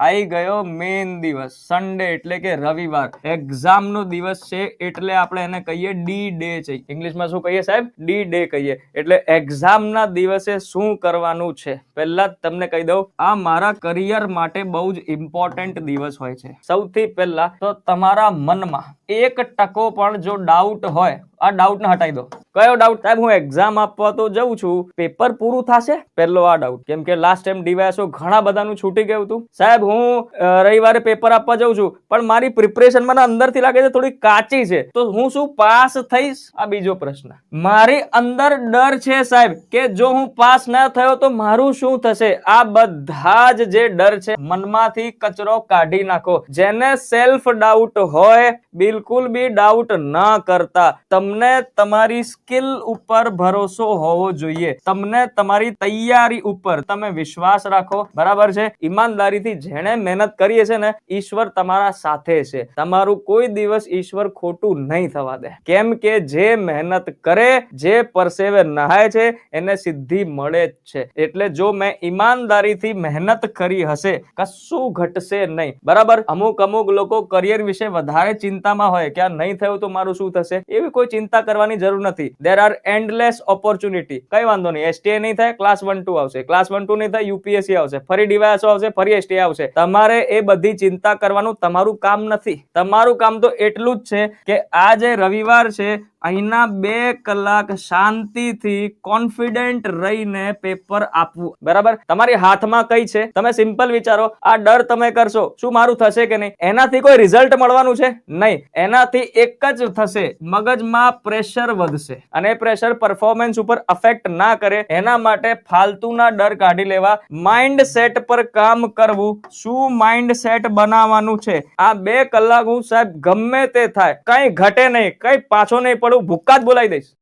આઈ ગયો મેન દિવસ સન્ડે એટલે કે રવિવાર. એક્ઝામ નો દિવસ છે એટલે આપણે એને કહીએ ડી ડે છે. ઇંગ્લિશમાં શું કહીએ સાહેબ? ડી ડે કહીએ. એટલે એક્ઝામ ના દિવસે શું કરવાનું છે? પહેલા તમને કહી દઉં, આ મારા કરિયર માટે બહુ જ ઇમ્પોર્ટન્ટ દિવસ હોય છે. સૌથી પહેલા તો તમારા મનમાં એક ટકો પણ જો ડાઉટ હોય આ ડાઉટ ને હટાવી દો. કયો ડાઉટ સાહેબ, હું એક્ઝામ આપવા તો જઉં છું. પેપર પૂરું થશે? પહેલો આ ડાઉટ કેમ કે લાસ્ટ ટાઈમ ડીવાયસો ઘણા બધાનું છૂટી ગયું હતું. સાહેબ, હું રવિવારે પેપર આપવા જઉં છું. પણ મારી પ્રિપરેશન મને અંદરથી લાગે છે થોડી કાચી છે. તો હું શું પાસ થઈશ? આ બીજો પ્રશ્ન. મારી અંદર ડર છે, સાહેબ, કે જો હું પાસ ના થયો તો મારું શું થશે? આ બધા જ જે ડર છે, મનમાંથી કચરો કાઢી નાખો. જેને સેલ્ફ ડાઉટ હોય બિલકુલ બી ડાઉટ ના કરતા. તમને તમારી સ્કિલ ઉપર ભરોસો હોવો જોઈએ. તમને તમારી તૈયારી ઉપર તમે વિશ્વાસ રાખો. બરાબર છે? ઈમાનદારીથી જેણે મહેનત કરીએ છે ને, ઈશ્વર તમારા સાથે છે. તમારું કોઈ દિવસ ઈશ્વર ખોટું નહીં થવા દે. કેમ કે જે મહેનત કરે, જે પરસેવે નહાય છે, એને સિદ્ધિ મળે જ છે. એટલે જો મેં ઈમાનદારીથી મહેનત કરી હશે, કશું ઘટશે નહીં. બરાબર? અમુક અમુક લોકો કરિયર વિશે વધારે ચિંતામાં હોય કે આ નહીં થયું તો મારું શું થશે? એવી કોઈ ચિંતા કરવાની જરૂર નથી. દેર આર એન્ડલેસ ઓપોર્ચ્યુનિટી કઈ વાંધો નહીં. એસટીએ નહીં થાય ક્લાસ વન ટુ આવશે. ક્લાસ વન ટુ નહીં થાય યુપીએસસી આવશે. ફરી ડીવાયસો આવશે, ફરી એસટી આવશે. તમારે એ બધી ચિંતા કરવાનું તમારું કામ નથી. તમારું કામ તો એટલું જ છે કે આ જે રવિવાર છે અહીંના બે કલાક શાંતિથી કોન્ફિડન્ટ રહીને પેપર આપવું. બરાબર? તમારી હાથમાં કઈ છે? તમે સિમ્પલ વિચારો, આ ડર તમે કરશો. શું મારું થશે કે નહીં? એનાથી કોઈ રિઝલ્ટ મળવાનું છે? નહીં. એનાથી એક જ થશે. મગજમાં પ્રેશર વધશે. અને પ્રેશર પરફોર્મન્સ ઉપર અફેક્ટ ના કરે. એના માટે ફાલતુના ડર કાઢી લેવા. માઇન્ડ સેટ પર કામ કરવું. શું માઇન્ડ સેટ બનાવવાનું છે? આ બે કલાક હું સાહેબ ગમે તે થાય. કઈ ઘટે નહીં. કઈ પાછો નહીં પડું ભૂક્કા જ બોલાવી દઈશ.